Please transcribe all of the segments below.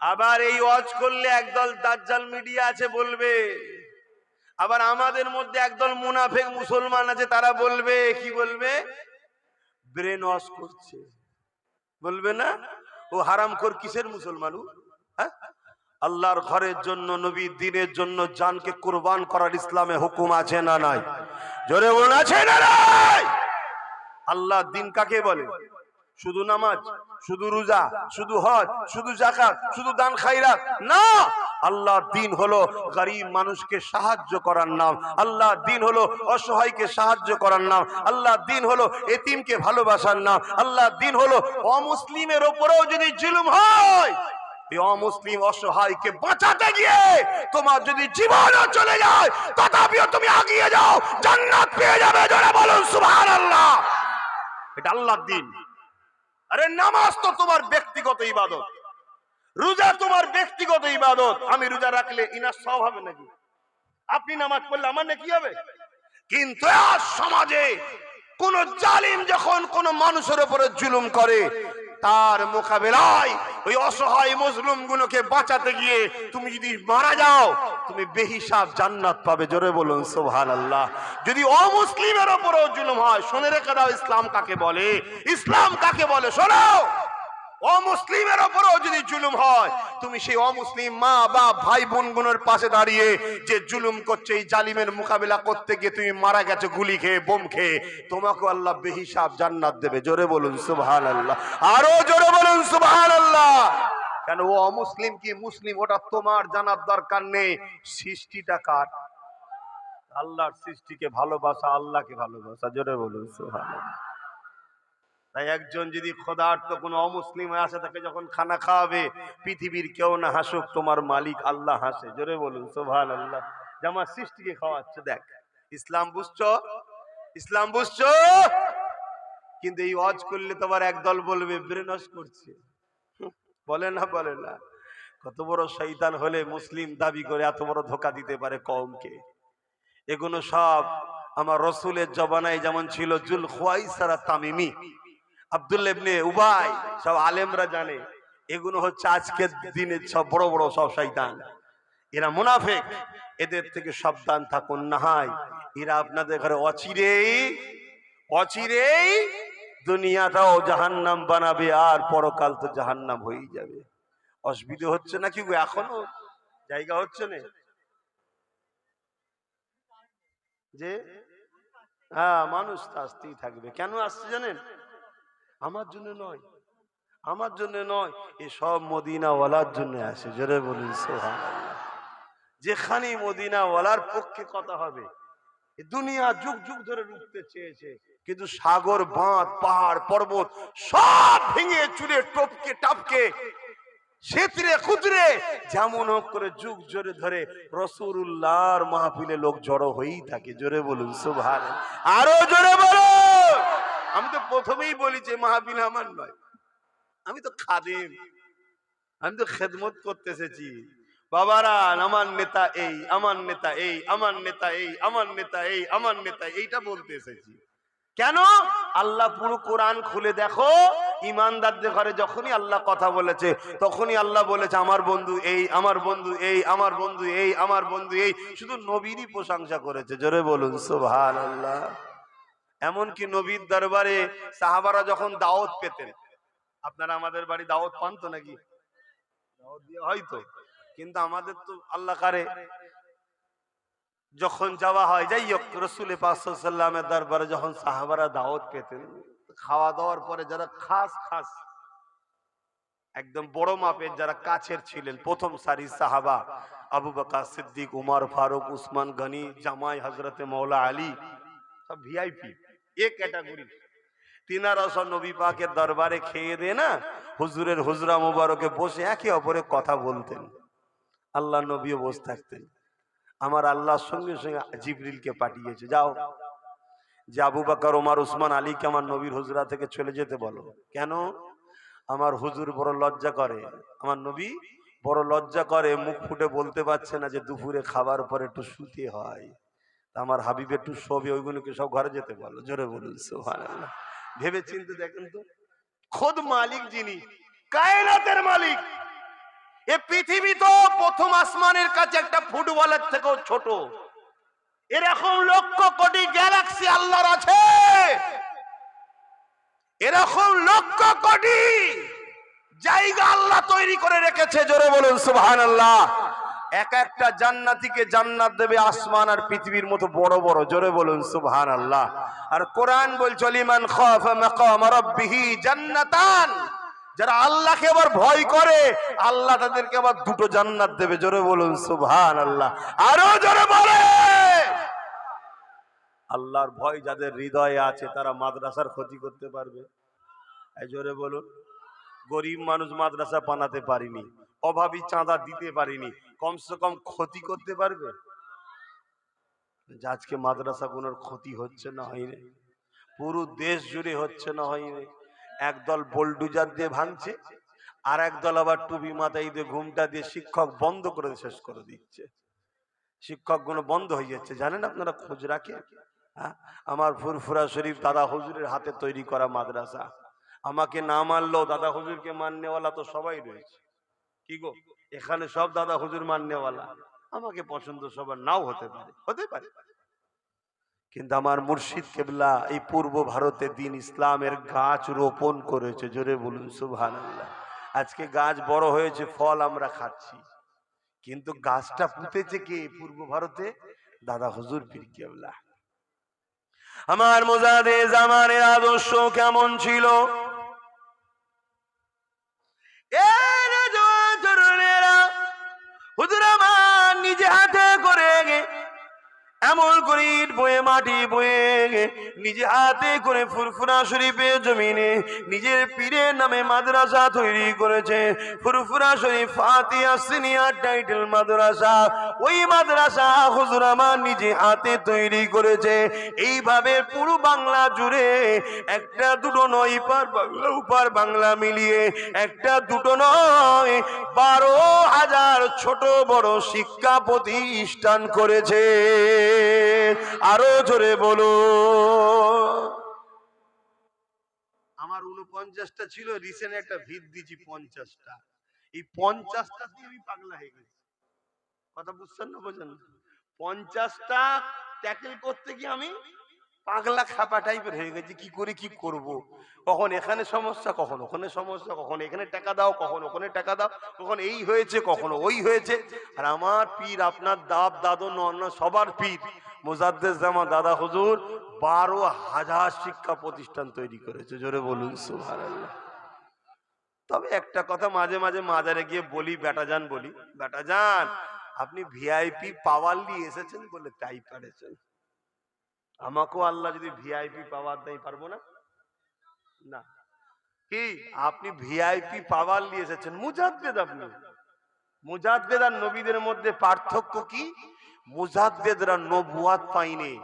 আবার এই ওয়াজ করলে একদল দাজ্জাল মিডিয়া আছে বলবে। আবার আমাদের মধ্যে একদল মুনাফেক মুসলমান আছে, তারা বলবে, কি বলবে? ব্রেন ওয়াশ করছে। বলবে না? ও হারামখোর কিসের মুসলমান? হ্যাঁ? আল্লাহর ঘরের জন্য নবী দিনের জন্য জানকে কুরবান করার ইসলামে হুকুম আছে না নাই? জোরে বলুন, আছে না নাই? আল্লাহ দিন কাকে বলে? শুধু নামাজ? শুধু রোজা, শুধু হজ, শুধু জাকাত শুধু দান খাইরাত না! আল্লাহ দিন হলো গরিব মানুষকে সাহায্য করার নাম। আল্লাহ দিন হলো অসহায়কে সাহায্য করার নাম। আল্লাহ দিন হলো এতিমকে ভালোবাসার নাম। আল্লাহ দিন হলো অমুসলিমের ওপরেও যদি জুলুম হয় অমুসলিম অসহায়কে বাঁচাতে গিয়ে তোমার যদি জীবনও চলে যায়, তথাপিও তুমি আগিয়ে যাও, জান্নাত পেয়ে যাবে যারা বলুন সুবহানাল্লাহ। এটা আল্লাহর দিন। নামাজ তো তোমার ব্যক্তিগত ইবাদত। রোজা তোমার ব্যক্তিগত ইবাদত। আমি রোজা রাখলে ইনার সব হবে নাকি? আপনি নামাজ পড়লে আমার নাকি হবে? কিন্তু সমাজে কোন জালিম যখন কোন মানুষের উপরে জুলুম করে তার মোকাবেলায় ওই অসহায় মজলুম গুলোকে বাঁচাতে গিয়ে তুমি যদি মারা যাও, তুমি বেহিসাব জান্নাত পাবে। জোরে বলুন সোহান আল্লাহ যদি অমুসলিমের ওপরেও জুলুম হয়, শুনে রেখে দাও, ইসলাম কাকে বলে? ইসলাম কাকে বলে? শোনো! অমুসলিমের ওপরেও যদি জুলুম হয়, তুমি সেই অমুসলিম মা বা ভাই, বোনগুলোর পাশে দাঁড়িয়ে যে জুলুম করছে, এই জালিমের মোকাবিলা করতে গিয়ে তুমি মারা গেছো, গুলি খেয়ে, বোম খেয়ে, তোমাকে আল্লাহ বেহিসাব জান্নাত দেবে। জোরে বলুন সুবহান আল্লাহ আরও জোরে বলুন সুবহান আল্লাহ কেন ও অমুসলিম কি মুসলিম? ওটা তোমার জানার দরকার নেই। সৃষ্টিটা কার? আল্লাহর সৃষ্টিকে ভালোবাসা, আল্লাহকে ভালোবাসা। জোরে বলুন সুবহান তাই একজন যদি খোদার্থ কোনো অমুসলিম আসে, তাকে যখন খানা খাওয়াবে, পৃথিবীর কেউ না হাসুক, তোমার মালিক আল্লাহ হাসে। জোরে বলুন সোভান আল্লাহ আমার সৃষ্টিকে খাওয়াচ্ছে, দেখ। ইসলাম বুঝছ? ইসলাম বুঝছ? কিন্তু এই অজ করলে তোমার একদল বলবে, ব্রেনস করছে। বলে না বলে না। কত বড় শৈতান হলে মুসলিম দাবি করে এত বড় ধোকা দিতে পারে কমকে এগুলো সব আমার রসুলের জবানায় যেমন ছিল জুল খোয়াইসারা তামিমি। আব্দুল ইবনে উবাই, সব আলেমরা জানে, এগুলো হচ্ছে আজকের দিনের সব বড় বড় সব শয়তান। এরা মুনাফেক, এদের থেকে সাবধান থাকুন না হয়। এরা আপনাদের ঘরে অচিরেই অচিরেই দুনিয়াটাও জাহান্নাম বানাবে আর পরকাল তো জাহান্নাম হয়েই যাবে। অসুবিধে হচ্ছে নাকি এখনও? জায়গা হচ্ছে না? যে? হ্যাঁ মানুষ তো আসতেই থাকবে। কেন আসছে জানেন? আমার জন্য নয়। আমার জন্য নয়। এ সব মদিনাওয়ালার জন্য আসে জোরে বলুন সোহান যেখানে মদিনাওয়ালার পক্ষে কথা হবে দুনিয়া যুগ যুগ ধরে রুখতে চেয়েছে। কিন্তু সাগর, বাঁধ, পাহাড়, পর্বত সব ভেঙে চুরে টপকে টাপকে সেতরে খুদরে যেমন হোক করে যুগ জোরে ধরে রসুল্লাহর মাহফিলে লোক জড়ো হয়েই থাকে। জোরে বলুন সুভান আরও জোরে বলুন। আমি তো প্রথমেই বলি যে মাহফিল আমার নয়। আমি তো খাদেম। আমি তো খেদমত করতে এসেছি। বাবারা, আমার নেতা এই, আমার নেতা এই, আমার নেতা এই, আমার নেতা এই, আমার নেতা এইটা বলতে এসেছি। কেন? আল্লাহ পুরো কোরআন খুলে দেখো। ইমানদারদের ঘরে যখনই আল্লাহ কথা বলেছে, তখনই আল্লাহ বলেছে, আমার বন্ধু এই, আমার বন্ধু এই, আমার বন্ধু এই, আমার বন্ধু এই। শুধু নবীরই প্রশংসা করেছে। জোরে বলুন সোভান আল্লাহ এমনকি নবীর দরবারে সাহাবারা যখন দাওয়াত পেতেন। আপনারা আমাদের বাড়ি দাওয়াত পান তো নাকি? দাওয়াত দিয়ে হয়তো। কিন্তু আমাদের তো আল্লাহ কারে। যখন যাওয়া হয় যাই হোক রসুল পাকসাল্লামের দরবারে যখন সাহাবারা দাওয়াত পেতেন, খাওয়া দাওয়ার পরে যারা খাস খাস, একদম বড় মাপের যারা কাছের ছিলেন, প্রথম সারি সাহাবা আবু বকর সিদ্দিক, উমার ফারুক, উসমান গনি, জামাই হজরতে মৌলা আলী, সব ভিআইপি। তিনারা সব নবী পাকের দরবারে খেয়ে দে না হুজুরের হুজরা মুবারকে বসে একে অপরে কথা বলতেন। আল্লাহ নবীও বসে থাকতেন। আমার আল্লাহর সঙ্গে সঙ্গে জিবরিলকে পাঠিয়েছে। যাও। যে আবু বাকর ওমার উসমান, আলীকে আমার নবীর হুজরা থেকে চলে যেতে বলো। কেন? আমার হুজুর বড় লজ্জা করে। আমার নবী বড় লজ্জা করে, মুখ ফুটে বলতে পারছে না যে দুপুরে খাবার পরে একটু শুতে হয়। আমার হাবিব একটু শোবে ওইগুলোকে সব ঘরে যেতে বলো জোরে বলুন, সুবহানাল্লাহ। ভেবে চিন্তে দেখেন তো, খোদ মালিক যিনি, কায়নাতের মালিক। এ পৃথিবী তো প্রথম আসমানের কাছে একটা ফুটবলের থেকেও ছোট। এরকম লক্ষ কোটি গ্যালাক্সি আল্লাহর আছে। এরকম লক্ষ কোটি জায়গা আল্লাহ তৈরি করে রেখেছে, জোরে বলুন সুবহান আল্লাহ এক একটা জান্নাতিকে জান্নাত দেবে আসমান আর পৃথিবীর মতো বড় বড়। জোরে বলুন সুবহান আল্লাহ আর কোরআন বলছে, লিমান জান্নাতান। যারা আল্লাহকে আবার ভয় করে, আল্লাহ তাদেরকে আবার দুটো জান্নাত দেবে। জোরে বলুন সুবহান আল্লাহ আরও জোরে বলে! আল্লাহর ভয় যাদের হৃদয়ে আছে, তারা মাদ্রাসার ক্ষতি করতে পারবে। জোরে বলুন। গরিব মানুষ মাদ্রাসা বানাতে পারিনি, অভাবী চাঁদা দিতে পারিনি, কমসে কম ক্ষতি করতে পারবে? আজকে মাদ্রাসা কোনোর ক্ষতি হচ্ছে না হয়নি পুরো দেশ জুড়ে হচ্ছে না হয়নি একদল বোল্ডুজার দিয়ে ভাঙছে, আর একদল আবার টুপি মাথায় দিয়ে ঘুমটা দিয়ে শিক্ষক বন্ধ করে শেষ করে দিচ্ছে। শিক্ষকগুলো বন্ধ হয়ে যাচ্ছে, জানেন আপনারা খোঁজ রাখেন হ্যাঁ? আমার ফুরফুরা শরীফ দাদা হুজুরের হাতে তৈরি করা মাদ্রাসা। আমাকে না মানলেও দাদা হুজুরকে মাননেওয়ালা তো সবাই রয়েছে। কি গো? এখানে সব দাদা হুজুর মাননেওয়ালা। আমাকে পছন্দ সবার নাও হতে পারে। হতে পারে। কিন্তু আমার মুর্শিদ কেবলা এই পূর্ব ভারতে দিন ইসলামের গাছ রোপণ করেছে। জোরে বলুন সুবহান আজকে গাছ বড় হয়েছে, ফল আমরা খাচ্ছি। কিন্তু গাছটা পুঁতেছে কে পূর্ব ভারতে? দাদা হুজুর পীর কেবলা। আমার মোজাদে জামানের আদর্শ কেমন ছিল? এমন করে, বয়ে মাটি বয়ে, নিজে হাতে করে ফুরফুরা শরীফে জমিনে, নিজের পীরের নামে মাদ্রাসা তৈরি করেছে। ফুরফুরা শরীফ ফাতিয়া সিনিয়র টাইটেল মাদ্রাসা, ওই মাদ্রাসা হুজুর আমার নিজে হাতে তৈরি করেছে। এইভাবে পুরো বাংলা জুড়ে একটা দুটো নয়, পার বাংলা উপার বাংলা মিলিয়ে একটা দুটো নয়, বারো হাজার ছোট বড় শিক্ষা প্রতিষ্ঠান করেছে। আরও জোরে বলো। আমার উনপঞ্চাশটা ছিল রিসেন্ট একটা ভিত দিয়েছি পঞ্চাশটা। এই পঞ্চাশটা দিয়ে আমি পাগলা হয়ে গেছি। কথা বুঝছেন না বোঝেন পঞ্চাশটা ট্যাকেল করতে গিয়ে আমি পাগলা খাপা টাইপের হয়ে গেছে, কি করে কি করব। কখন এখানে সমস্যা, কখন ওখানে সমস্যা, কখন এখানে টাকা দাও, কখন ওখানে টাকা দাও, কখন এই হয়েছে, কখনো ওই হয়েছে। আর আমার পীর, আপনার দাব দাদু নন সবার পীর, মোজাদ্দেদ জামা, দাদা হুজুর, বারো হাজার শিক্ষা প্রতিষ্ঠান তৈরি করেছে, জোরে বলুন তবে একটা কথা মাঝে মাঝে মাজারে গিয়ে বলি, বেটা যান বলি, বেটা যান, আপনি ভিআইপি পাওয়ার নিয়ে এসেছেন বলে তাই পারেছেন। আমাকেও আল্লাহ যদি ভিআইপি পাওয়ার দেয়, পারব না? না। কি? আপনি ভিআইপি পাওয়ার নিয়ে এসেছেন। মুজাদ্দেদ আপনি। মুজাদ্দেদ আর নবীদের মধ্যে পার্থক্য কি? মুজাদ্দেদরা নবুয়াত পাইনি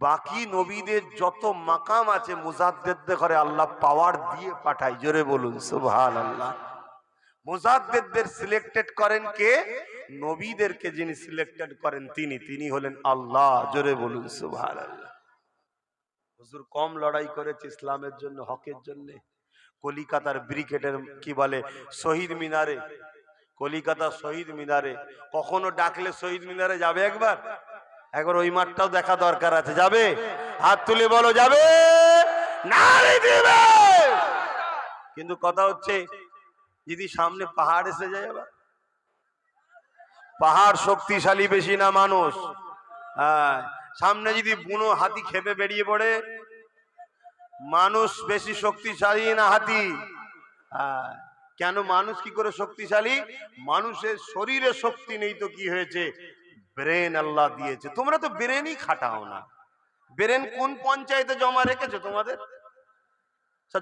বাকি নবীদের যত মাকাম আছে, মুজাদ্দেদদের ঘরে আল্লাহ পাওয়ার দিয়ে পাঠায়। জোরে বলুন সুবহান আল্লাহ মুজাদ্দেদদের সিলেক্টেড করেন কে? নবীদেরকে যিনি সিলেক্টেড করেন তিনি। তিনি হলেন আল্লাহ। জোরে বলুন সুবহান আল্লাহ হুজুর, কম লড়াই করেছে ইসলামের জন্য, হকের জন্য। কলিকাতার ব্রিগেডের কি বলে? শহীদ মিনারে। কলিকাতা শহীদ মিনারে। কখনো ডাকলে শহীদ মিনারে যাবে একবার? একবার ওই মাঠটাও দেখা দরকার আছে। যাবে? হাত তুলে বলো, যাবে? দিবে কিন্তু কথা হচ্ছে যদি সামনে পাহাড় এসে যায় আবার। পাহাড় শক্তিশালী বেশি না মানুষ। হ্যাঁ সামনে যদি বুনো হাতি খেপে বেরিয়ে পড়ে, মানুষ বেশি শক্তিশালী না হাতি। হ্যাঁ কেন মানুষ কি করে শক্তিশালী? মানুষের শরীরে শক্তি নেই তো কি হয়েছে? ব্রেন আল্লাহ দিয়েছে। তোমরা তো ব্রেনই খাটাও না। ব্রেন কোন পঞ্চায়েতে জমা রেখেছো তোমাদের?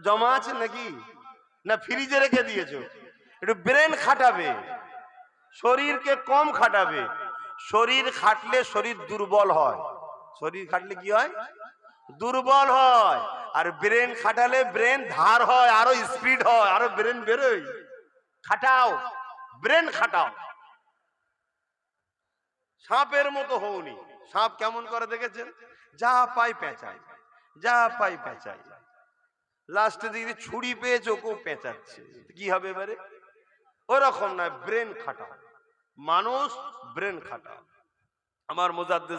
জমা আছে নাকি? না ফ্রিজে রেখে দিয়েছ? একটু ব্রেন খাটাবে, শরীরকে কম খাটাবে। শরীর খাটলে শরীর দুর্বল হয়। শরীর খাটলে কি হয়? দুর্বল হয়। আর ব্রেন খাটালে ব্রেন ধার হয়, আরও স্পিড হয়, আরও ব্রেন বেরোয়। খাটাও, ব্রেন খাটাও। সাপের মতো হওনি। সাপ কেমন করে দেখেছেন? যা পাই পেঁচায়, যা পাই পেঁচায়। লাস্টে দিকে ছুরি পেয়ে চোখও পেঁচাচ্ছে। কি হবে এবারে? ওরকম নয় ব্রেন খাটা মানুষ ব্রেন খাটা আমার মোজাদ্দেদ